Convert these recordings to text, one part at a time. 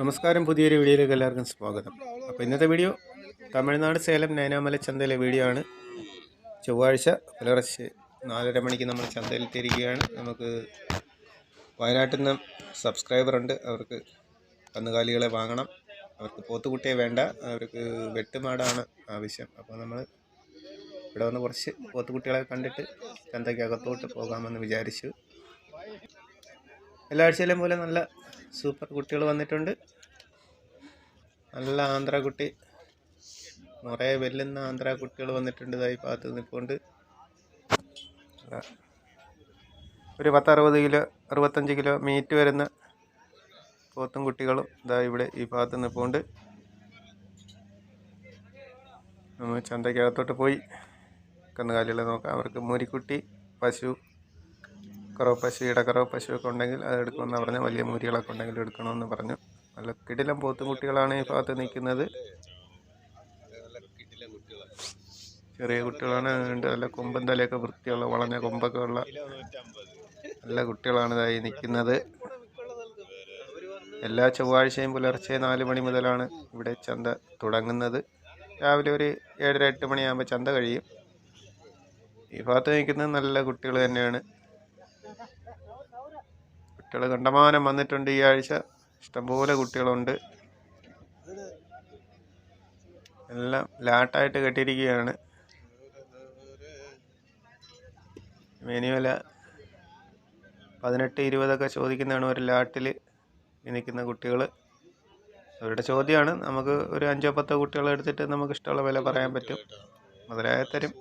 നമസ്കാരം പുതിയൊരു വീഡിയോയിലേക്ക് എല്ലാവർക്കും സ്വാഗതം. അപ്പോൾ ഇന്നത്തെ വീഡിയോ തമിഴ്നാട് സേലം നൈനാമല ചന്തയിലെ വീഡിയോ ആണ്. ചൊവ്വാഴ്ച പുലർച്ചെ നാലര മണിക്ക് നമ്മൾ ചന്തയിൽ തിരിക്കുകയാണ് നമുക്ക് വയനാട്ടിൽ നിന്ന് സബ്സ്ക്രൈബർ ഉണ്ട്. അവർക്ക് കന്നുകാലികളെ വാങ്ങണം. അവർക്ക് പോത്തുകുട്ടിയെ വേണ്ട. അവർക്ക് വെട്ടുമാടാണ് ആവശ്യം. അപ്പോൾ നമ്മൾ ഇവിടെ വന്ന് കുറച്ച് പോത്തുകുട്ടികളെ കണ്ടിട്ട് ചന്തയ്ക്കകത്തോട്ട് പോകാമെന്ന് വിചാരിച്ചു. എല്ലാ ആഴ്ചയിലും പോലെ നല്ല സൂപ്പർ കുട്ടികൾ വന്നിട്ടുണ്ട്. നല്ല ആന്ധ്ര കുട്ടി. നിറയെ വെല്ലുന്ന ആന്ധ്ര കുട്ടികൾ വന്നിട്ടുണ്ട് ഇതായി ഭാഗത്ത് നിൽപ്പുണ്ട്. ഒരു പത്തറുപത് കിലോ അറുപത്തഞ്ച് കിലോ മീറ്റ് വരുന്ന പോത്തും കുട്ടികളും ഇതാ ഇവിടെ ഈ ഭാഗത്ത് നിൽപ്പുണ്ട്. നമ്മൾ ചന്തയ്ക്കകത്തോട്ട് പോയി. കന്നുകാലികളെ നോക്കാം. അവർക്ക് മൂരിക്കുട്ടി പശു കറവ് പശു ഇടക്കറവ് പശു ഒക്കെ ഉണ്ടെങ്കിൽ അത് എടുക്കുമെന്ന് പറഞ്ഞു വലിയ മൂരികളൊക്കെ ഉണ്ടെങ്കിൽ എടുക്കണമെന്ന് പറഞ്ഞു. നല്ല കിടിലം പോത്തുകുട്ടികളാണ് ഈ ഭാഗത്ത് നിൽക്കുന്നത്. ചെറിയ കുട്ടികളാണ് ഉണ്ട് നല്ല കൊമ്പൻ തലയൊക്കെ വൃത്തിയുള്ള വളഞ്ഞ കൊമ്പൊക്കെ ഉള്ള നല്ല കുട്ടികളാണ് ഇതായി നിൽക്കുന്നത്. എല്ലാ ചൊവ്വാഴ്ചയും പുലർച്ചെ നാല് മണി മുതലാണ് ഇവിടെ ചന്ത തുടങ്ങുന്നത്. രാവിലെ ഒരു ഏഴര എട്ട് മണിയാകുമ്പോൾ ചന്ത കഴിയും. ഈ ഭാഗത്ത് നിൽക്കുന്നത് നല്ല കുട്ടികൾ തന്നെയാണ്. കുട്ടികൾ കണ്ടമാനം വന്നിട്ടുണ്ട് ഈ ആഴ്ച. ഇഷ്ടംപോലെ കുട്ടികളുണ്ട്. എല്ലാം ലാട്ടായിട്ട് കെട്ടിയിരിക്കുകയാണ്. മെനുവല പതിനെട്ട് ഇരുപതൊക്കെ ചോദിക്കുന്നതാണ് ഒരു ലാട്ടിൽ നിൽക്കുന്ന കുട്ടികൾ അവരുടെ ചോദ്യമാണ്. നമുക്ക് ഒരു അഞ്ചോ പത്തോ കുട്ടികളെ എടുത്തിട്ട് നമുക്ക് ഇഷ്ടമുള്ള വില പറയാൻ പറ്റും. മുതലായ തരും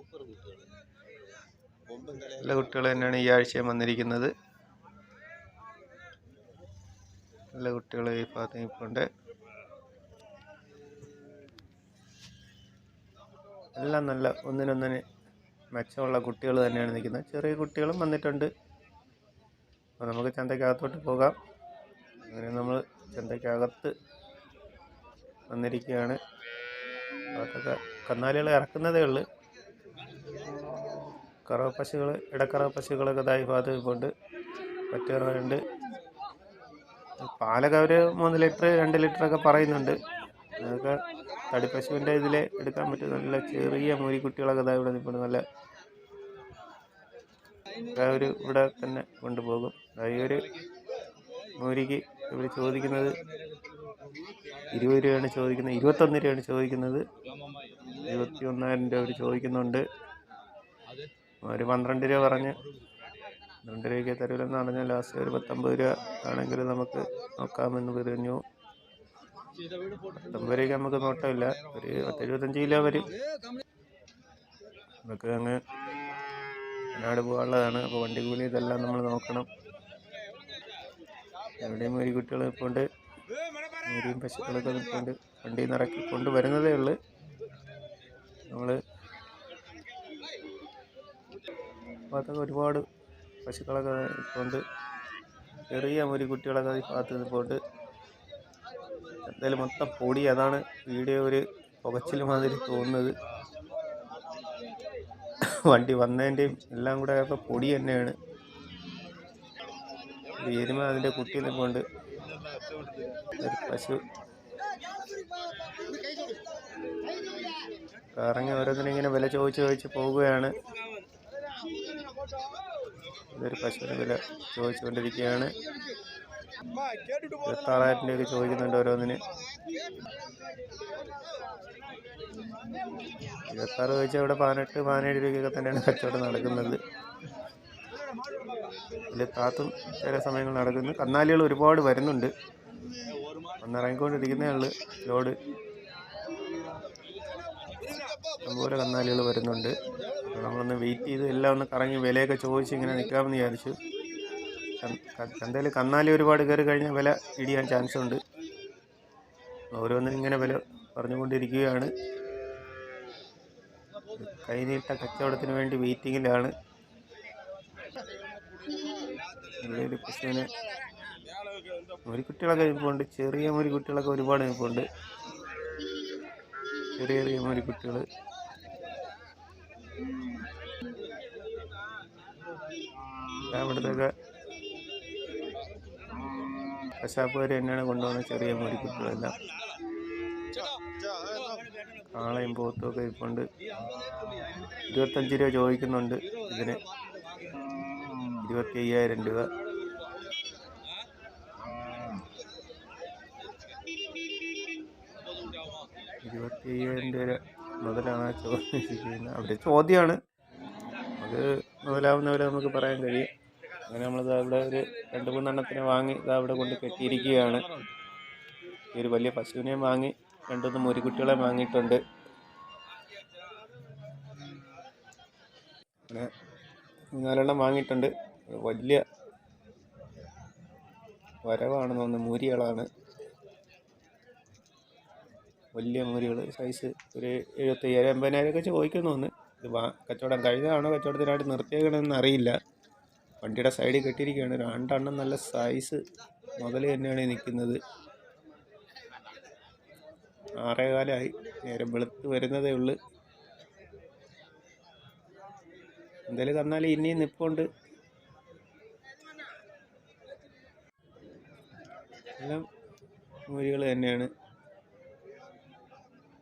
നല്ല കുട്ടികൾ തന്നെയാണ് ഈ ആഴ്ചയും വന്നിരിക്കുന്നത്. നല്ല കുട്ടികൾ ഈ ഭാഗത്ത് നിൽപ്പുണ്ട്. എല്ലാം നല്ല ഒന്നിനൊന്നിന് മെച്ചമുള്ള കുട്ടികൾ തന്നെയാണ് നിൽക്കുന്നത്. ചെറിയ കുട്ടികളും വന്നിട്ടുണ്ട്. അപ്പോൾ നമുക്ക് ചന്തയ്ക്കകത്തോട്ട് പോകാം. അങ്ങനെ നമ്മൾ ചന്തയ്ക്കകത്ത് വന്നിരിക്കുകയാണ്. അതൊക്കെ കന്നാലികൾ ഇറക്കുന്നതേ ഉള്ളു. കറവ പശുകൾ ഇടക്കറവ പശുക്കളൊക്കെ ഇതായി ഭാഗത്ത് നിൽപ്പുണ്ട്. പറ്റുകളുണ്ട് പാലൊക്കെ അവർ മൂന്ന് ലിറ്റർ രണ്ട് ലിറ്ററൊക്കെ പറയുന്നുണ്ട്. അതൊക്കെ തടിപ്പശുവിന്റെ ഇതിൽ എടുക്കാൻ പറ്റും നല്ല ചെറിയ മൂരിക്കുട്ടികളൊക്കെ ഇതാ ഇവിടെ നിൽപ്പുണ്ട്. നല്ല അവർ ഇവിടെ തന്നെ കൊണ്ടുപോകും. അതായത് ഒരു മൂരിക്ക് ഇവർ ചോദിക്കുന്നത് ഇരുപത് രൂപയാണ് ചോദിക്കുന്നത്. ഇരുപത്തൊന്ന് രൂപയാണ് ചോദിക്കുന്നത്. ഇരുപത്തി ഒന്നായിരം രൂപ അവർ ചോദിക്കുന്നുണ്ട്. ഒരു പന്ത്രണ്ട് രൂപ പറഞ്ഞ് പന്ത്രണ്ട് രൂപയ്ക്ക് തരൂലെന്ന് പറഞ്ഞാൽ ലാസ്റ്റ് ഒരു പത്തൊമ്പത് രൂപ ആണെങ്കിൽ നമുക്ക് നോക്കാമെന്ന് പറഞ്ഞു. പത്തൊമ്പത് രൂപയ്ക്ക് നമുക്ക് നോട്ടമില്ല. ഒരു പത്തെഴുപത്തഞ്ച് കിലോ വരും. നമുക്ക് അങ്ങ് വയനാട് പോകാനുള്ളതാണ്. അപ്പോൾ വണ്ടി കൂലി ഇതെല്ലാം നമ്മൾ നോക്കണം. എവിടെയും ഒരു കുട്ടികൾ നിൽപ്പുണ്ട്. മൂരിയും പശുക്കളൊക്കെ നിൽപ്പുണ്ട്. വണ്ടി നിറക്കി കൊണ്ടുവരുന്നതേ ഉള്ളൂ. നമ്മൾ ഭാഗത്തൊക്കെ ഒരുപാട് പശുക്കളൊക്കെ കൊണ്ട് ചെറിയ ഒരു കുട്ടികളൊക്കെ ഭാഗത്ത് പോയിട്ട് എന്തായാലും മൊത്തം പൊടി. അതാണ് വീഡിയോ ഒരു പുകച്ചിൽ മാതിരി തോന്നുന്നത്. വണ്ടി വന്നതിന്റെയും എല്ലാം കൂടെ ഒക്കെ പൊടി തന്നെയാണ്. എരുമ അതിന്റെ കുട്ടി നിൽപ്പുണ്ട് ഒരു പശു. കറങ്ങി ഓരോന്നിനെ ഇങ്ങനെ വില ചോദിച്ച് ചോദിച്ച് പോവുകയാണ്. ഇതൊരു പശുവിന് വില ചോദിച്ചുകൊണ്ടിരിക്കുകയാണ്. ഇരുപത്താറായിരം രൂപയൊക്കെ ചോദിക്കുന്നുണ്ട് ഓരോന്നിന്. ഇരുപത്താറ് ചോദിച്ചാൽ ഇവിടെ പതിനെട്ട് പതിനേഴ് രൂപയ്ക്കൊക്കെ തന്നെയാണ് കച്ചവടം നടക്കുന്നത്. ഇതിൽ താത്തും ചില സമയങ്ങൾ നടക്കുന്നു. കന്നാലികൾ ഒരുപാട് വരുന്നുണ്ട്. വന്നിറങ്ങിക്കൊണ്ടിരിക്കുന്നേ ഉള്ളു. ലോഡ് ഇഷ്ടംപോലെ കന്നാലികൾ വരുന്നുണ്ട്. നമ്മളൊന്ന് വെയിറ്റ് ചെയ്ത് എല്ലാം ഒന്ന് കറങ്ങി വിലയൊക്കെ ചോദിച്ച് ഇങ്ങനെ നിൽക്കാമെന്ന് വിചാരിച്ചു. ചന്തയിൽ കന്നാലി ഒരുപാട് കയറി കഴിഞ്ഞാൽ വില ഇടിയാൻ ചാൻസ് ഉണ്ട്. ഓരോന്നിനും ഇങ്ങനെ വില പറഞ്ഞുകൊണ്ടിരിക്കുകയാണ്. കൈനീട്ട കച്ചവടത്തിന് വേണ്ടി വെയിറ്റിങ്ങിലാണ് ഒരു പശുവിന് ഒരു കുട്ടികളൊക്കെ നിൽപ്പുണ്ട് ചെറിയ ഒരു കുട്ടികളൊക്കെ ഒരുപാട് നിൽപ്പുണ്ട് ചെറിയ ചെറിയ മാതിരി കുട്ടികൾ ഇവിടത്തൊക്കെ കശാപ്പുകാർ തന്നെയാണ് കൊണ്ടുവന്ന ചെറിയ മുരിക്കുട്ടികളെല്ലാം. കാളയും പോത്തും ഒക്കെ ഇരിപ്പുണ്ട്. ഇരുപത്തഞ്ച് രൂപ ചോദിക്കുന്നുണ്ട് ഇതിന്. ഇരുപത്തി അയ്യായിരം രൂപ. ഇരുപത്തി അയ്യായിരം രൂപ മുതലാണ് ചോദിച്ചിരിക്കുന്നത്. അവിടെ ചോദ്യമാണ്. അത് മുതലാവുന്നവരെ നമുക്ക് പറയാൻ കഴിയും. അങ്ങനെ നമ്മളിത് അവിടെ ഒരു രണ്ട് മൂന്നെണ്ണത്തിനെ വാങ്ങി ഇത് അവിടെ കൊണ്ട് കെട്ടിയിരിക്കുകയാണ്. ഈ ഒരു വലിയ പശുവിനെ വാങ്ങി രണ്ടുമൂന്ന് മുരിക്കുട്ടികളെ വാങ്ങിയിട്ടുണ്ട്. അങ്ങനെ മൂന്നാലെണ്ണം വാങ്ങിയിട്ടുണ്ട്. വലിയ വരവാണെന്ന് തോന്നുന്നു മൂരികളാണ്. വലിയ മൂരികൾ സൈസ് ഒരു എഴുപത്തയ്യായിരം അമ്പതിനായിരം ഒക്കെ ചോദിക്കുന്നു തോന്നുന്നു ഇത് കച്ചവടം കഴിഞ്ഞതാണോ കച്ചവടത്തിനായിട്ട് നിർത്തിയേക്കണമെന്ന് അറിയില്ല. വണ്ടിയുടെ സൈഡിൽ കെട്ടിയിരിക്കുകയാണ് രണ്ടെണ്ണം നല്ല സൈസ് മുതൽ തന്നെയാണ് നിൽക്കുന്നത് ആറേകാലമായി നേരം വെളുത്ത് വരുന്നതേ ഉള്ളു. എന്തായാലും തന്നാൽ ഇനിയും നിപ്പുണ്ട്. എല്ലാം മൂരികൾ തന്നെയാണ്.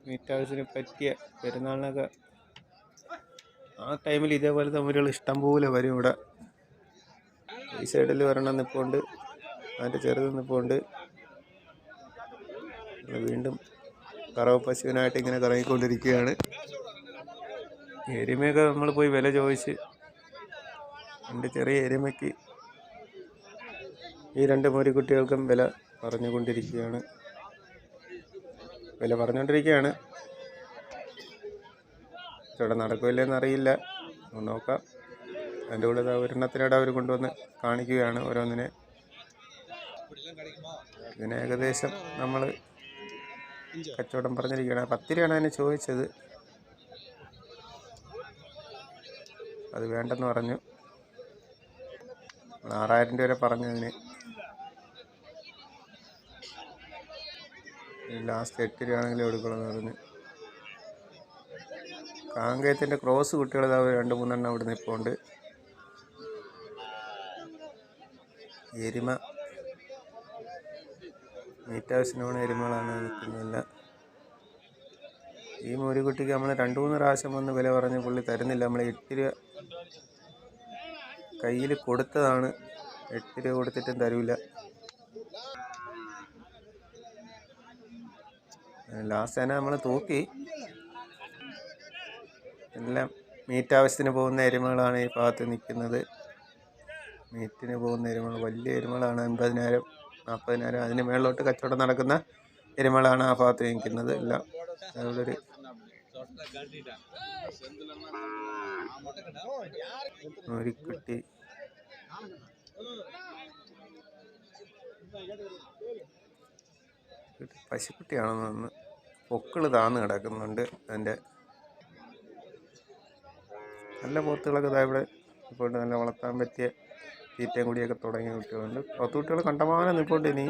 മീറ്റ് പറ്റിയ പെരുന്നാളിനൊക്കെ ആ ടൈമിൽ ഇതേപോലെ തമ്മിലുകൾ ഇഷ്ടം പോലെ വരും ഇവിടെ. ഈ സൈഡിൽ വരണം നിൽപ്പുണ്ട് അതിന്റെ ചെറുത് നിൽപ്പുണ്ട് വീണ്ടും കറവ് പശുവിനായിട്ട് ഇങ്ങനെ കറങ്ങിക്കൊണ്ടിരിക്കുകയാണ്. എരുമയൊക്കെ നമ്മൾ പോയി വില ചോദിച്ച് എന്റെ ചെറിയ എരുമയ്ക്ക് ഈ രണ്ട് മുരിക്കുട്ടികൾക്കും വില പറഞ്ഞുകൊണ്ടിരിക്കുകയാണ്. വില പറഞ്ഞുകൊണ്ടിരിക്കുകയാണ് ഇവിടെ നടക്കില്ലെന്ന് അറിയില്ല. നോക്കാം. അതിന്റെ കൂടെ ഒരെണ്ണത്തിനിടെ അവർ കൊണ്ടുവന്ന് കാണിക്കുകയാണ് ഓരോന്നിനെ. ഇതിന് ഏകദേശം നമ്മൾ കച്ചവടം പറഞ്ഞിരിക്കുകയാണ്. പത്ത് രൂപയാണ് അതിനെ ചോദിച്ചത്. അത് വേണ്ടെന്ന് പറഞ്ഞു. ആറായിരം രൂപ വരെ പറഞ്ഞു ലാസ്റ്റ് എട്ട് രൂപയാണെങ്കിലും എടുക്കണമെന്ന് പറഞ്ഞ്. കാങ്കയത്തിന്റെ ക്രോസ് കുട്ടികൾ ഇതാ രണ്ട് മൂന്നെണ്ണം അവിടെ നിൽപ്പുണ്ട് എരുമ. മീറ്റ് ഹൗസിനോട് എരുമകളാണ് നിൽക്കുന്നില്ല ഈ മോരിക്കുട്ടിക്ക് നമ്മൾ രണ്ട് മൂന്ന് പ്രാവശ്യം വന്ന് വില പറഞ്ഞ് പുള്ളി തരുന്നില്ല. നമ്മൾ എട്ട് രൂപ കയ്യിൽ കൊടുത്തതാണ്. എട്ട് രൂപ കൊടുത്തിട്ടും തരൂല. ലാസ്റ്റ് തന്നെ നമ്മൾ തൂക്കി. എല്ലാം മീറ്റ് ആവശ്യത്തിന് പോകുന്ന എരുമകളാണ് ഈ ഭാഗത്ത് നിൽക്കുന്നത്. മീറ്റിന് പോകുന്ന എരുമകൾ വലിയ എരുമകളാണ് എൺപതിനായിരം നാൽപ്പതിനായിരം അതിന് മേളിലോട്ട് കച്ചവടം നടക്കുന്ന എരുമകളാണ് ആ ഭാഗത്ത് നിൽക്കുന്നത്. എല്ലാം അതുകൊണ്ടൊരു കുട്ടി പശുക്കുട്ടിയാണെന്ന് തോന്നുന്നു. പൊക്കിൾ താന്ന് കിടക്കുന്നുണ്ട് അതിന്റെ നല്ല പോത്തുകളൊക്കെ ഇതാ ഇവിടെ ഇപ്പോൾ നല്ല വളർത്താൻ പറ്റിയ തീറ്റയും കൂടിയൊക്കെ തുടങ്ങിയ കുട്ടികളുണ്ട്. പോത്തുകുട്ടികൾ കണ്ടമാനം നിൽപ്പുണ്ട് ഇനി.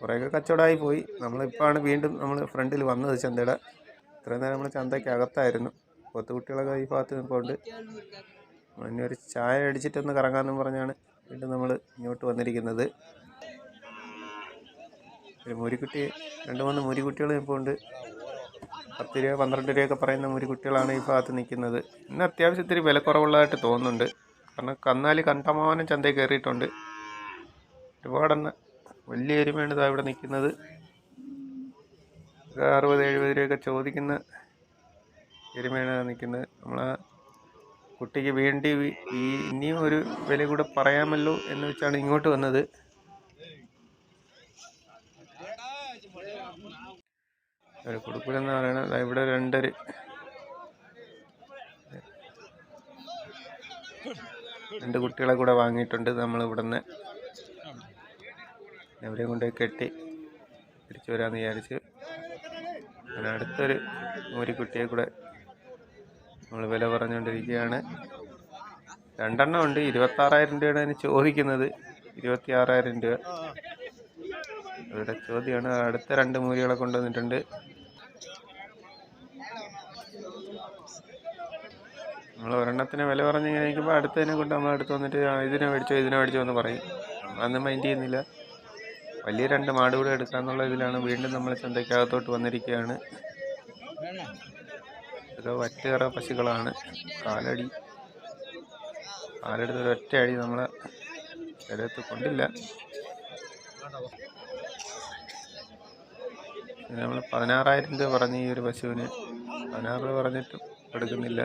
കുറേയൊക്കെ കച്ചവടമായി പോയി. നമ്മളിപ്പോഴാണ് വീണ്ടും നമ്മൾ ഫ്രണ്ടിൽ വന്നത് ചന്തയുടെ. ഇത്രയും നേരം നമ്മൾ ചന്തയ്ക്ക് അകത്തായിരുന്നു. പോത്തുകുട്ടികളൊക്കെ ഈ ഭാഗത്ത് നിൽക്കൊണ്ട് ഇനി ഒരു ചായ അടിച്ചിട്ടൊന്ന് കറങ്ങാമെന്നും പറഞ്ഞാണ് വീണ്ടും നമ്മൾ ഇങ്ങോട്ട് വന്നിരിക്കുന്നത്. ഒരു മുരിക്കുട്ടി രണ്ട് മൂന്ന് മുരിക്കുട്ടികൾ ഇപ്പോൾ ഉണ്ട്. പത്ത് രൂപ പന്ത്രണ്ട് രൂപയൊക്കെ പറയുന്ന മുരിക്കുട്ടികളാണ് ഈ ഭാഗത്ത് നിൽക്കുന്നത്. ഇന്ന് അത്യാവശ്യത്തിന് വില കുറവുള്ളതായിട്ട് തോന്നുന്നുണ്ട്. കാരണം കന്നാലി കണ്ടമാനം ചന്തയിൽ കയറിയിട്ടുണ്ട്. ഒരുപാടെണ്ണം വലിയ എരുമയാണ് ഇതാ ഇവിടെ നിൽക്കുന്നത്. അറുപത് എഴുപത് രൂപയൊക്കെ ചോദിക്കുന്ന എരുമയാണ് നിൽക്കുന്നത്. നമ്മൾ കുട്ടിക്ക് വേണ്ടി ഇനിയും ഒരു വില കൂടെ പറയാമല്ലോ എന്ന് വെച്ചാണ് ഇങ്ങോട്ട് വന്നത്. ഒരു കുടുക്കുലെന്ന് പറയുന്നത് ദാ ഇവിടെ രണ്ടര. രണ്ട് കുട്ടികളെ കൂടെ വാങ്ങിയിട്ടുണ്ട് നമ്മൾ ഇവിടുന്ന്. അവരെ കൊണ്ടുപോയി കെട്ടി തിരിച്ചു വരാമെന്ന് വിചാരിച്ച്. അങ്ങനെ അടുത്തൊരു കുട്ടിയെ കൂടെ നമ്മൾ വില പറഞ്ഞുകൊണ്ടിരിക്കുകയാണ് രണ്ടെണ്ണം ഉണ്ട്. ഇരുപത്താറായിരം രൂപയാണ് അതിന് ചോദിക്കുന്നത്. ഇരുപത്തി ആറായിരം രൂപ. ഇവിടെ ചോദ്യമാണ്. അടുത്ത രണ്ട് മൂരികളെ കൊണ്ടുവന്നിട്ടുണ്ട്. നമ്മൾ ഒരെണ്ണത്തിന് വില പറഞ്ഞ് ഇങ്ങനെ നിൽക്കുമ്പോൾ അടുത്തതിനെ കൊണ്ട് നമ്മൾ അടുത്ത് വന്നിട്ട് ഇതിനെ മേടിച്ചോ ഇതിനെ മേടിച്ചോ എന്ന് പറയും. അന്ന് മൈൻഡ് ചെയ്യുന്നില്ല. വലിയ രണ്ട് മാട് കൂടെ എടുക്കാമെന്നുള്ള ഇതിലാണ് വീണ്ടും നമ്മൾ ചന്തയ്ക്കകത്തോട്ട് വന്നിരിക്കുകയാണ് ഇതൊക്കെ വറ്റേറെ പശുക്കളാണ്. കാലടി. കാലെടുത്ത് ഒരൊറ്റ അടി നമ്മളെ ശരീരത്ത് കൊണ്ടില്ല. നമ്മൾ പതിനാറായിരം രൂപ പറഞ്ഞ് ഈ ഒരു പശുവിന്. പതിനാറ് പറഞ്ഞിട്ടും കൊടുക്കുന്നില്ല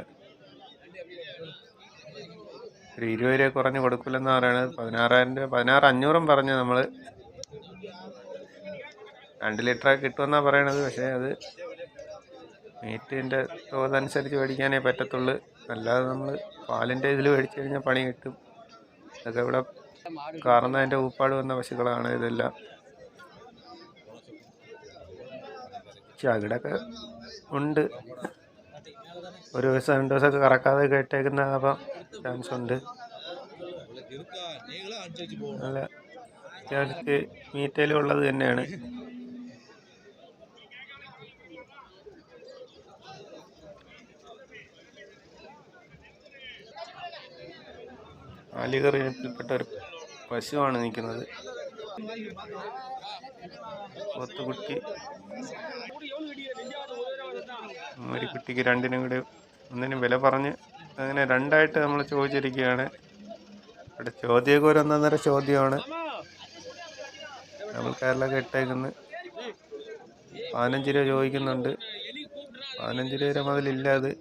ഒരു ഇരുപത് രൂപ കുറഞ്ഞ് കൊടുക്കില്ലെന്ന് പറയണത് പതിനാറായിരം രൂപ പതിനാറ് അഞ്ഞൂറും പറഞ്ഞ് നമ്മൾ രണ്ട് ലിറ്ററൊക്കെ കിട്ടുമെന്നാണ് പറയണത് പക്ഷേ അത് മീറ്റിന്റെ തോതനുസരിച്ച് മേടിക്കാനേ പറ്റത്തുള്ളൂ. അല്ലാതെ നമ്മൾ പാലിന്റെ ഇതിൽ മേടിച്ചു കഴിഞ്ഞാൽ പണി കിട്ടും. അതൊക്കെ ഇവിടെ കാർന്നതിന്റെ ഊപ്പാട് വന്ന പശുക്കളാണ് ഇതെല്ലാം. ചകിടൊക്കെ ഉണ്ട്. ഒരു ദിവസം രണ്ട് ദിവസമൊക്കെ കറക്കാതെ കേട്ടേക്കുന്ന അപ്പം. ചാൻസ് ഉണ്ട് നല്ല അത്യാവശ്യത്തിൽ മീറ്റയിലും ഉള്ളത് തന്നെയാണ്. ഇനത്തിൽപ്പെട്ട ഒരു പശുവാണ് നിൽക്കുന്നത്. പോത്തുകുട്ടി. ഒരു കുട്ടിക്ക് രണ്ടിനും കൂടെ ഒന്നിനും വില പറഞ്ഞ് അങ്ങനെ രണ്ടായിട്ട് നമ്മൾ ചോദിച്ചിരിക്കുകയാണ്. ഇവിടെ ചോദ്യമൊക്കെ ഒരു ഒന്നൊന്നര ചോദ്യമാണ്. നമ്മൾ കേരളമൊക്കെ ഇട്ടേക്കുന്നത് പതിനഞ്ച് രൂപ ചോദിക്കുന്നുണ്ട്. പതിനഞ്ച് രൂപ വരെ മുതലില്ല അത്.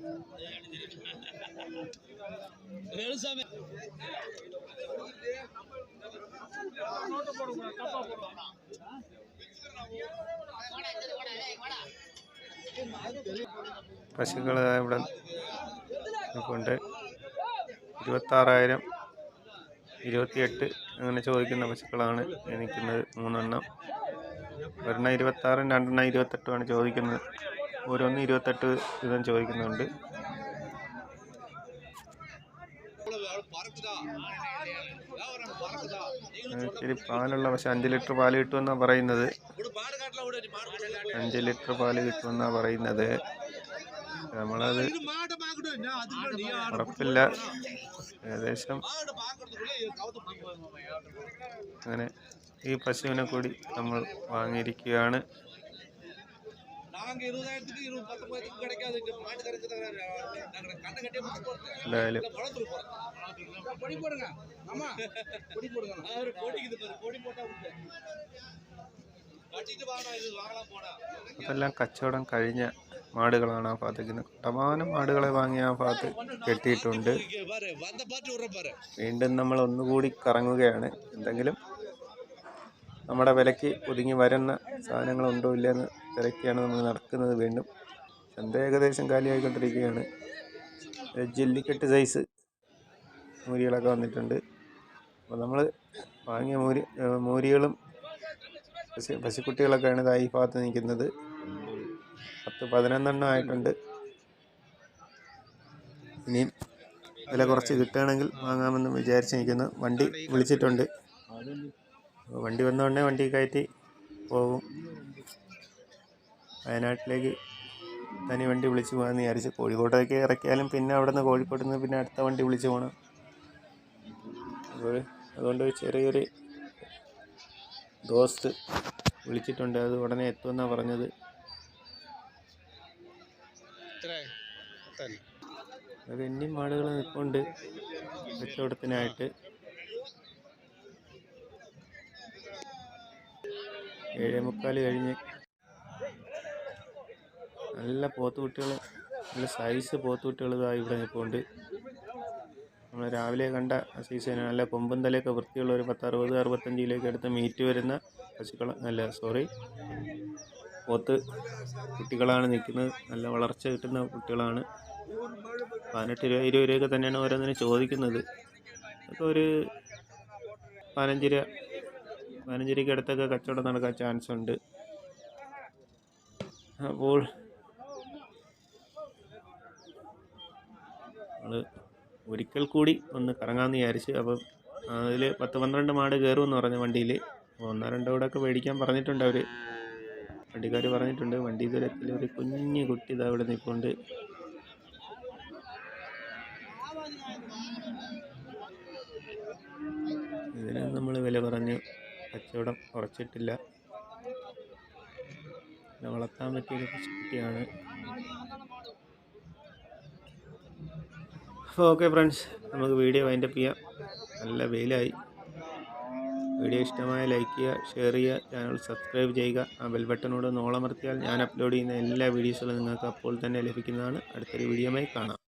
പശുക്കൾ ഇവിടെ കൊണ്ട് ഇരുപത്താറായിരം ഇരുപത്തിയെട്ട് അങ്ങനെ ചോദിക്കുന്ന പശുക്കളാണ് എനിക്കുന്നത് മൂന്നെണ്ണം. ഒരെണ്ണം ഇരുപത്താറും രണ്ടെണ്ണം ഇരുപത്തെട്ടുമാണ് ചോദിക്കുന്നത്. ഓരോന്ന് ഇരുപത്തെട്ട് വീതം ചോദിക്കുന്നുണ്ട്. ഇത്തിരി പാലുള്ള പക്ഷെ അഞ്ച് ലിറ്റർ പാൽ കിട്ടുമെന്നാണ് പറയുന്നത്. അഞ്ച് ലിറ്റർ പാൽ കിട്ടുമെന്നാണ് പറയുന്നത്. നമ്മളത് ഉറപ്പില്ല. ഏകദേശം അങ്ങനെ ഈ പശുവിനെ കൂടി നമ്മൾ വാങ്ങിയിരിക്കുകയാണ്. എന്തായാലും അതെല്ലാം കച്ചവടം കഴിഞ്ഞ മാടുകളാണ് ആ ഭാഗത്തേക്ക് കണ്ടമാനം മാടുകളെ വാങ്ങി ആ ഭാഗത്ത് കെട്ടിയിട്ടുണ്ട്. വീണ്ടും നമ്മൾ ഒന്നുകൂടി കറങ്ങുകയാണ്. എന്തെങ്കിലും നമ്മുടെ വിലയ്ക്ക് ഒതുങ്ങി വരുന്ന സാധനങ്ങൾ ഉണ്ടോ ഇല്ല എന്ന് തിരക്കിയാണ് നമ്മൾ നടക്കുന്നത് വീണ്ടും. ചന്ത ഏകദേശം കാലിയായിക്കൊണ്ടിരിക്കുകയാണ്. ജെല്ലിക്കെട്ട് സൈസ് മൂരികളൊക്കെ വന്നിട്ടുണ്ട്. അപ്പോൾ നമ്മൾ വാങ്ങിയ മൂരി മൂരികളും പശു പശുക്കുട്ടികളൊക്കെയാണ് ഇതായി ഭാഗത്ത് നിൽക്കുന്നത്. പത്ത് പതിനൊന്നെണ്ണം ആയിട്ടുണ്ട്. ഇനിയും വില കുറച്ച് കിട്ടുകയാണെങ്കിൽ വാങ്ങാമെന്ന് വിചാരിച്ച് നിൽക്കുന്നു വണ്ടി വിളിച്ചിട്ടുണ്ട്. വണ്ടി വന്നോടനെ വണ്ടി കയറ്റി പോകും. വയനാട്ടിലേക്ക് തനി വണ്ടി വിളിച്ച് പോകാമെന്ന് വിചാരിച്ച് കോഴിക്കോട്ടേക്ക് ഇറക്കിയാലും പിന്നെ അവിടെ നിന്ന് കോഴിക്കോട്ട് നിന്ന് പിന്നെ അടുത്ത വണ്ടി വിളിച്ച് പോകണം. അപ്പോൾ അതുകൊണ്ട് ചെറിയൊരു ദോസ്ത് വിളിച്ചിട്ടുണ്ട്. അത് ഉടനെ എത്തുമെന്നാണ് പറഞ്ഞത്. അത് ഇനിയും ആളുകൾ നിൽപ്പുണ്ട്. കച്ചവടത്തിനായിട്ട്. ഏഴേ മുക്കാൽ കഴിഞ്ഞ്. നല്ല പോത്തുകുട്ടികൾ നല്ല സൈസ് പോത്തുകുട്ടികൾ ഇതാ ഇവിടെ നിൽപ്പുണ്ട്. നമ്മൾ രാവിലെ കണ്ട സൈസ് നല്ല കൊമ്പും തലയൊക്കെ വൃത്തിയുള്ള ഒരു പത്ത് അറുപത് അറുപത്തഞ്ച് കിലോയ്ക്ക് അടുത്ത് മീറ്റ് വരുന്ന പശുക്കൾ അല്ല സോറി പോത്ത് കുട്ടികളാണ് നിൽക്കുന്നത്. നല്ല വളർച്ച കിട്ടുന്ന കുട്ടികളാണ്. പതിനെട്ട് രൂപ ഇരുപത് രൂപയൊക്കെ തന്നെയാണ് ഓരോന്നിനെ ചോദിക്കുന്നത്. അതൊക്കെ ഒരു പതിനഞ്ച് രൂപ പതിനഞ്ച് രൂപയ്ക്ക് അടുത്തൊക്കെ കച്ചവടം നടക്കാൻ ചാൻസ് ഉണ്ട്. അപ്പോൾ ഒരിക്കൽ കൂടി ഒന്ന് കറങ്ങാമെന്ന് വിചാരിച്ച് അപ്പം അതിൽ പത്ത് പന്ത്രണ്ട് മാട് കയറുമെന്ന് പറഞ്ഞു വണ്ടിയിൽ ഒന്നോ രണ്ടോ കൂടെയൊക്കെ മേടിക്കാൻ പറഞ്ഞിട്ടുണ്ട് അവർ വണ്ടിക്കാർ പറഞ്ഞിട്ടുണ്ട് വണ്ടി ദൂരത്തിൽ ഒരു കുഞ്ഞു കുട്ടി ഇതാ ഇവിടെ നിൽപ്പുണ്ട് ഇതിന് നമ്മൾ വില പറഞ്ഞ് കച്ചവടം കുറച്ചിട്ടില്ല വളർത്താൻ പറ്റിയ പറ്റിയൊരു കുട്ടിയാണ്. ഓക്കെ ഫ്രണ്ട്സ് നമുക്ക് വീഡിയോ വൈൻഡപ്പ് ചെയ്യാം. നല്ല വെയിലായി. വീഡിയോ ഇഷ്ടമായ ലൈക്ക് ചെയ്യുക ഷെയർ ചെയ്യുക ചാനൽ സബ്സ്ക്രൈബ് ചെയ്യുക. ആ ബെൽ ബട്ടനോട് നോളമർത്തിയാൽ ഞാൻ അപ്ലോഡ് ചെയ്യുന്ന എല്ലാ വീഡിയോസുകളും നിങ്ങൾക്ക് അപ്പോൾ തന്നെ ലഭിക്കുന്നതാണ്. അടുത്തൊരു വീഡിയോയുമായി കാണാം.